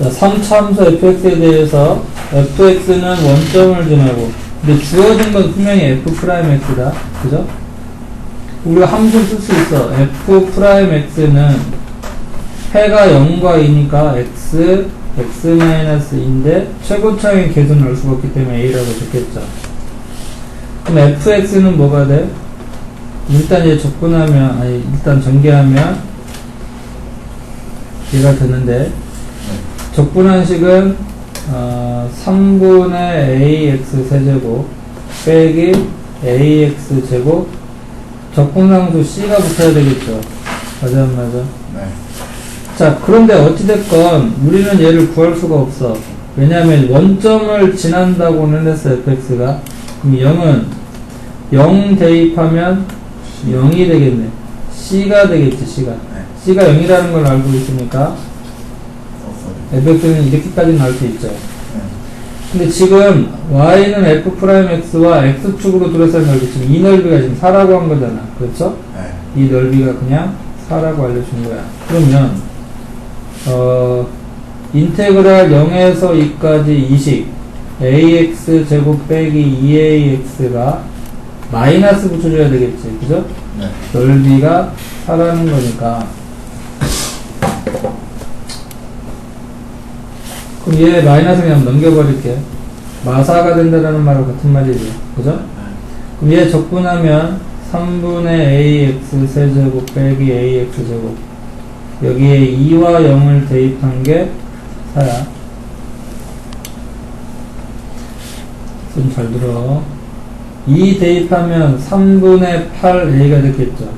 자, 3차함수 fx에 대해서 fx는 원점을 정하고 근데 주어진 건 분명히 f 프라임 x다. 그죠? 우리가 함수 쓸수 있어. f 프라임 x는 해가 0과 2니까 x, x-2인데 최고차인 계수는 알 수가 없기 때문에 a라고 적겠죠. 그럼 fx는 뭐가 돼? 일단 이제 접근하면, 아니, 일단 전개하면 얘가 되는데, 적분한식은 어, 3분의 ax 세제곱 빼기 ax 제곱 적분상수 c가 붙어야 되겠죠. 맞아 안 맞아? 네. 자 그런데 어찌됐건 우리는 얘를 구할 수가 없어. 왜냐하면 원점을 지난다고는 했어 fx가. 그럼 0은 0 대입하면 0이 되겠네. c가 되겠지 c가. 네. c가 0이라는 걸 알고 있으니까. Fx는 이렇게까지 나올 수 있죠. 네. 근데 지금 y는 f 프라임 x와 x축으로 둘러싼 넓이 지금 이 넓이가 지금 4라고 한 거잖아. 그렇죠? 네. 이 넓이가 그냥 4라고 알려준 거야. 그러면 어 인테그랄 0에서 2까지 이식 ax 제곱 빼기 2ax가 마이너스 붙여줘야 되겠지. 그죠? 네. 넓이가 4라는 거니까 그럼 얘 마이너스 그냥 넘겨버릴게 마사가 된다라는 말과 같은 말이지 그죠? 그럼 얘 적분하면 3분의 ax 세제곱 빼기 ax 제곱. 여기에 2와 0을 대입한 게 4야. 좀 잘 들어. 2 대입하면 3분의 8a가 됐겠죠.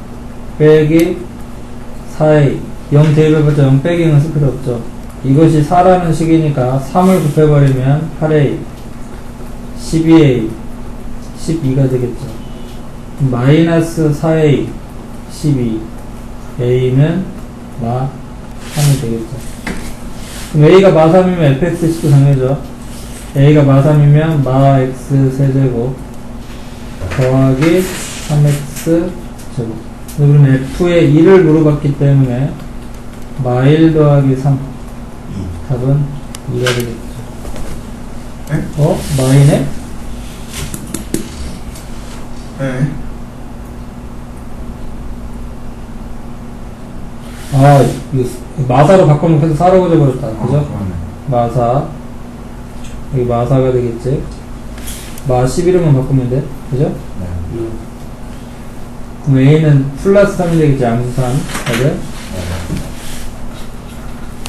빼기 4a 0 대입해봤자 0 빼기 0은 쓸 필요 없죠 이것이 4라는 식이니까 3을 곱해버리면 8a 12a 12가 되겠죠. 마이너스 4a 12 a는 마 3이 되겠죠. 그럼 a가 마 3이면 fx식도 정해져 a가 마 3이면 마 x 세제곱 더하기 3x 제곱. 우리는 f의 1을 물어봤기 때문에 마 1 더하기 3 2. 답은 2가 되겠죠 네? 어? 마이네? 네. 아 이거 마사로 바꿔놓고 해서 4라고 적어줬다 아, 그죠? 그러네. 마사 여기 마사가 되겠지 마 11만 바꾸면 돼 그죠? 네. 그럼 A는 플러스 3이 되겠지 양수 3 맞아? 네.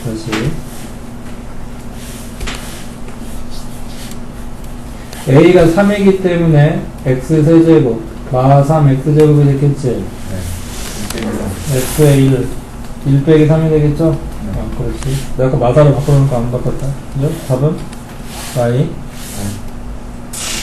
다시 A가 3이기 때문에 X 세제곱 마3 X제곱이 되겠지 네. F의 1 1 빼기 3이 되겠죠? 네. 아, 그렇지 내가 아까 마사로 바꿔놓으니까 안 바꿨다 그죠? 답은 Y 네.